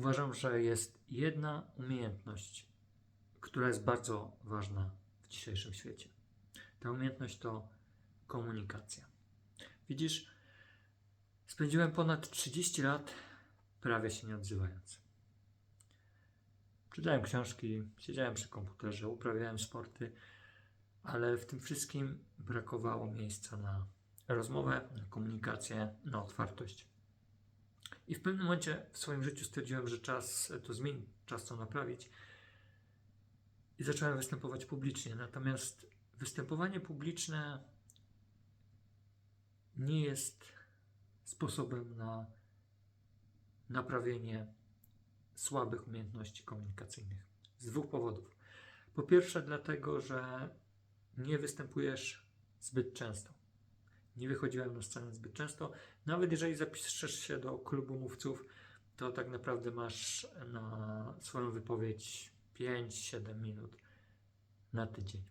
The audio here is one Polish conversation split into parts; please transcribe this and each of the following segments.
uważam, że jest jedna umiejętność, która jest bardzo ważna w dzisiejszym świecie. Ta umiejętność to komunikacja. Widzisz, spędziłem ponad 30 lat prawie się nie odzywając. Czytałem książki, siedziałem przy komputerze, uprawiałem sporty, ale w tym wszystkim brakowało miejsca na rozmowę, na komunikację, na otwartość. I w pewnym momencie w swoim życiu stwierdziłem, że czas to zmienić, czas to naprawić. I zacząłem występować publicznie. Natomiast występowanie publiczne nie jest sposobem na naprawienie słabych umiejętności komunikacyjnych. Z dwóch powodów. Po pierwsze, dlatego, że nie występujesz zbyt często. Nie wychodziłem na scenę zbyt często. Nawet jeżeli zapiszesz się do klubu mówców, to tak naprawdę masz na swoją wypowiedź 5-7 minut na tydzień.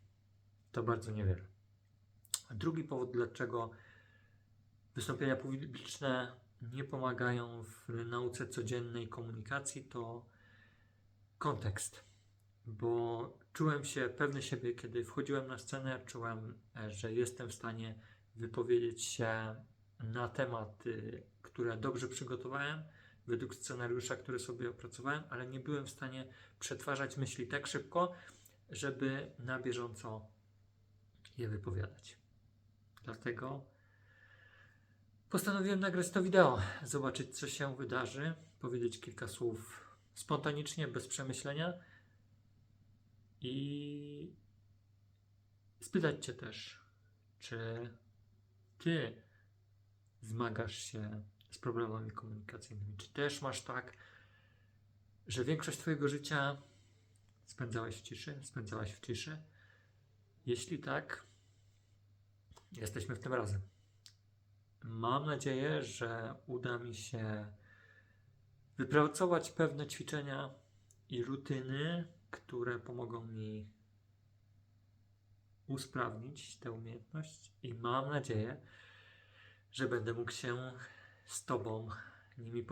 To bardzo niewiele. A drugi powód, dlaczego wystąpienia publiczne nie pomagają w nauce codziennej komunikacji, to kontekst. Bo czułem się pewny siebie, kiedy wchodziłem na scenę, czułem, że jestem w stanie wypowiedzieć się na tematy, które dobrze przygotowałem, według scenariusza, który sobie opracowałem, ale nie byłem w stanie przetwarzać myśli tak szybko, żeby na bieżąco je wypowiadać. Dlatego postanowiłem nagrać to wideo, zobaczyć, co się wydarzy, powiedzieć kilka słów spontanicznie, bez przemyślenia i spytać Cię też, czy Ty zmagasz się z problemami komunikacyjnymi? Czy też masz tak, że większość Twojego życia spędzałeś w ciszy? Spędzałaś w ciszy? Jeśli tak, jesteśmy w tym razem. Mam nadzieję, że uda mi się wypracować pewne ćwiczenia i rutyny, które pomogą mi usprawnić tę umiejętność i mam nadzieję, że będę mógł się z Tobą nimi podzielić.